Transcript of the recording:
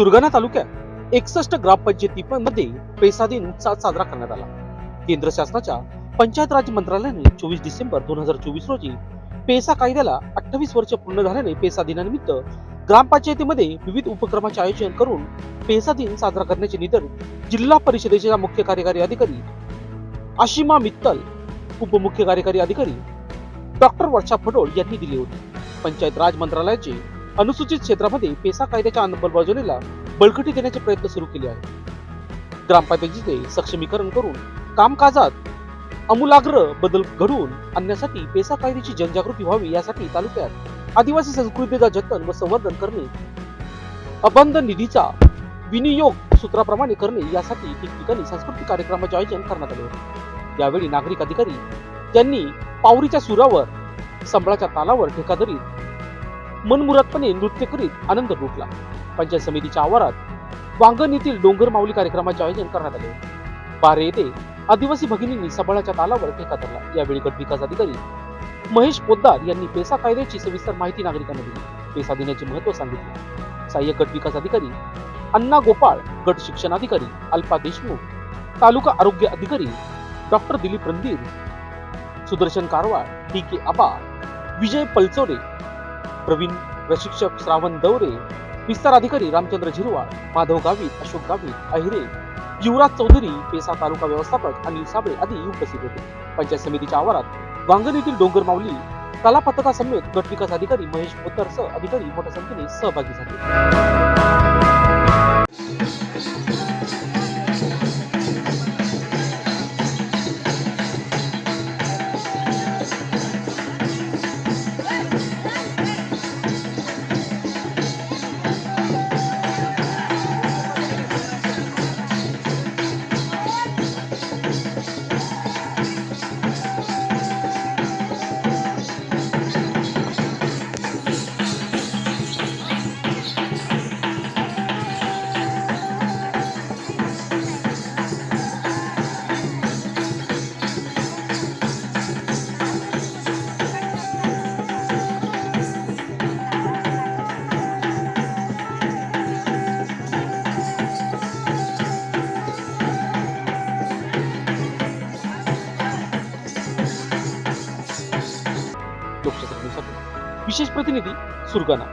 सुरगाणा तालुक्यात एकसष्ट ग्रामपंचायतीमध्ये पैसा दिन साजरा करण्यात आला. केंद्र शासनाच्या पंचायत राज मंत्रालयाने चोवीस डिसेंबर दोन हजार चोवीस रोजी पेसा कायद्याला अठ्ठावीस वर्ष पूर्ण झाल्याने पेसा दिनानिमित्त ग्रामपंचायतीमध्ये विविध उपक्रमाचे आयोजन करून पेसा दिन साजरा करण्याचे निधन जिल्हा परिषदेच्या मुख्य कार्यकारी अधिकारी आशिमा मित्तल उपमुख्य कार्यकारी अधिकारी डॉक्टर वर्षा फडोळ यांनी दिली होती. पंचायत राज मंत्रालयाचे अनुसूचित क्षेत्रामध्ये पेसा कायद्याच्या अंमलबजावणीला बळकटी देण्याचे प्रयत्न सुरू केले आहेत. ग्रामपंचायतीचे सक्षमीकरण करून कामकाजात अमूलाग्र बदल घडवून आणण्यासाठी पेसा कायद्याची जनजागृती व्हावी यासाठी तालुक्यात आदिवासी संस्कृतीचा जतन व संवर्धन करणे अबंध निधीचा विनियोग सूत्राप्रमाणे करणे यासाठी ठिकठिकाणी सांस्कृतिक कार्यक्रमाचे आयोजन करण्यात आले होते. यावेळी नागरिक अधिकारी यांनी पावरीच्या सुरावर संबळाच्या तालावर ठेका धरीत मनमुरादपणे नृत्य करीत आनंद लुटला. पंचायत समितीच्या आवारात वांगण येथील डोंगर माऊली कार्यक्रमाचे आयोजन करण्यात आले. होते बारे येथे आदिवासी भगिनींनी सबळाच्या तालावर ठेका धरला. यावेळी गट विकास अधिकारी महेश पोद्दार यांनी पेसा कायद्याची सविस्तर माहिती नागरिकांना दिली. पेसा देण्याचे महत्त्व सांगितले. सहाय्यक गट विकास अधिकारी अण्णा गोपाळ गट शिक्षण अधिकारी अल्पा देशमुख तालुका आरोग्य अधिकारी doctor Dilip Randhir Sudarshan Karwal D K Aba Vijay Palchore Pravin प्रशिक्षक श्रावण दौरे विस्तार अधिकारी रामचंद्र झिरवाळ माधव गावित अशोक गावित अहिरे युवराज चौधरी पेसा तालुका व्यवस्थापक अनिल साबळे आदी उपस्थित होते. पंचायत समितीच्या आवारात वांगण येथील डोंगर माऊली कला पथका समेत गट विकास अधिकारी महेश पोद्दारसह अधिकारी मोठ्या संख्येने सहभागी झाले. लोकशाही विशेष प्रतिनिधी सुरगाणा.